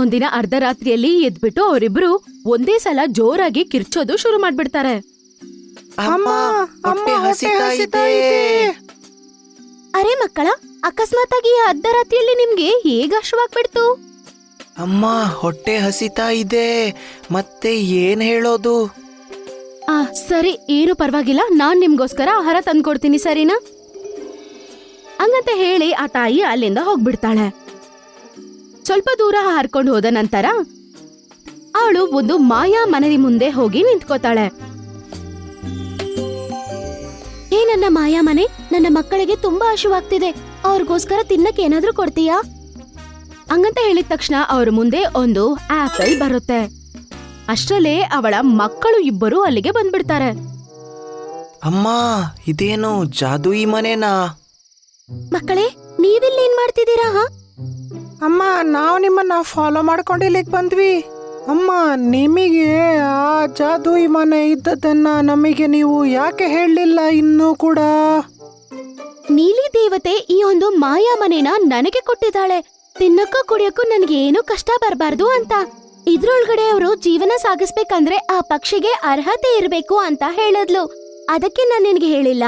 ಒಂದಿನ ಅರ್ಧರಾತ್ರಿಯಲ್ಲಿ ಎದ್ಬಿಟ್ಟು ಅವರಿಬ್ರು ಒಂದೇ ಸಲ ಜೋರಾಗಿ ಕಿರ್ಚೋದು ಶುರು ಮಾಡ್ಬಿಡ್ತಾರೆ. ಅಮ್ಮ ಹೊಟ್ಟೆ ಹಸಿತಾ ಇದೆ. ಅರೆ ಮಕ್ಕಳ ಅಕಸ್ಮಾತ್ ಆಗಿ ಅರ್ಧರಾತ್ರಿಯಲ್ಲಿ ನಿಮ್ಗೆ ಹೇಗ ಹಶ್ವಾಗ್ಬಿಡ್ತು ಅಮ್ಮ ಹೊಟ್ಟೆ ಹಸಿತಾ ಇದೆ. ಮತ್ತೆ ಏನ್ ಹೇಳೋದು? ಆ ಸರಿ ಏನು ಪರವಾಗಿಲ್ಲ. ನಾನ್ ನಿಮ್ಗೋಸ್ಕರ ಆಹಾರ ತಂದ್ಕೊಡ್ತೀನಿ ಸರಿನಾ? ಹಂಗಂತ ಹೇಳಿ ಆ ತಾಯಿ ಅಲ್ಲಿಂದ ಹೋಗ್ಬಿಡ್ತಾಳೆ. ಸ್ವಲ್ಪ ದೂರ ಹಾರ್ಕೊಂಡು ಹೋದ ನಂತರ ಅವಳು ಒಂದು ಮಾಯಾ ಮನೆಯ ಮುಂದೆ ಹೋಗಿ ನಿಂತ್ಕೋತಾಳೆ. ಏ ನನ್ನ ಮಾಯಾ ಮನೆ ನನ್ನ ಮಕ್ಕಳಿಗೆ ತುಂಬಾ ಹಶುವಾಗ್ತಿದೆ. ಅವ್ರಿಗೋಸ್ಕರ ತಿನ್ನಕ್ಕೆ ಏನಾದ್ರೂ ಕೊಡ್ತೀಯಾ? ಹಂಗಂತ ಹೇಳಿದ ತಕ್ಷಣ ಅವ್ರ ಮುಂದೆ ಒಂದು ಆಪಲ್ ಬರುತ್ತೆ. ಅಷ್ಟರಲ್ಲೇ ಅವಳ ಮಕ್ಕಳು ಇಬ್ಬರು ಅಲ್ಲಿಗೆ ಬಂದ್ಬಿಡ್ತಾರೆ. ಅಮ್ಮ ಇದೇನು ಜಾದೂಯಿ ಮನೆನಾ? ಮಕ್ಕಳೇ ನೀವಿಲ್ಲೇನ್ ಮಾಡ್ತಿದ್ದೀರಾ ಹ? ಅಮ್ಮ, ನಾವು ನಿಮ್ಮನ್ನ ಫಾಲೋ ಮಾಡ್ಕೊಂಡು ಇಲ್ಲಿಗೆ ಬಂದ್ವಿ. ಅಮ್ಮ, ನಿಮಗೆ ಆ ಜಾದು ಮನೆ ಇದ್ದದನ್ನ ನಮಗೆ ನೀವು ಯಾಕೆ ಹೇಳಲಿಲ್ಲ ಇನ್ನೂ ಕೂಡ? ನೀಲಿ ದೇವತೆ ಈ ಒಂದು ಮಾಯಾ ಮನೆನ ನನಗೆ ಕೊಟ್ಟಿದ್ದಾಳೆ. ತಿನ್ನಕ್ಕೂ ಕುಡಿಯಕ್ಕೂ ನನ್ಗೆ ಏನು ಕಷ್ಟ ಬರಬಾರ್ದು ಅಂತ. ಇದ್ರೊಳಗಡೆ ಅವರು ಜೀವನ ಸಾಗಿಸ್ಬೇಕಂದ್ರೆ ಆ ಪಕ್ಷಿಗೆ ಅರ್ಹತೆ ಇರಬೇಕು ಅಂತ ಹೇಳಿದ್ಲು. ಅದಕ್ಕೆ ನಾನು ನಿನಗೆ ಹೇಳಿಲ್ಲ.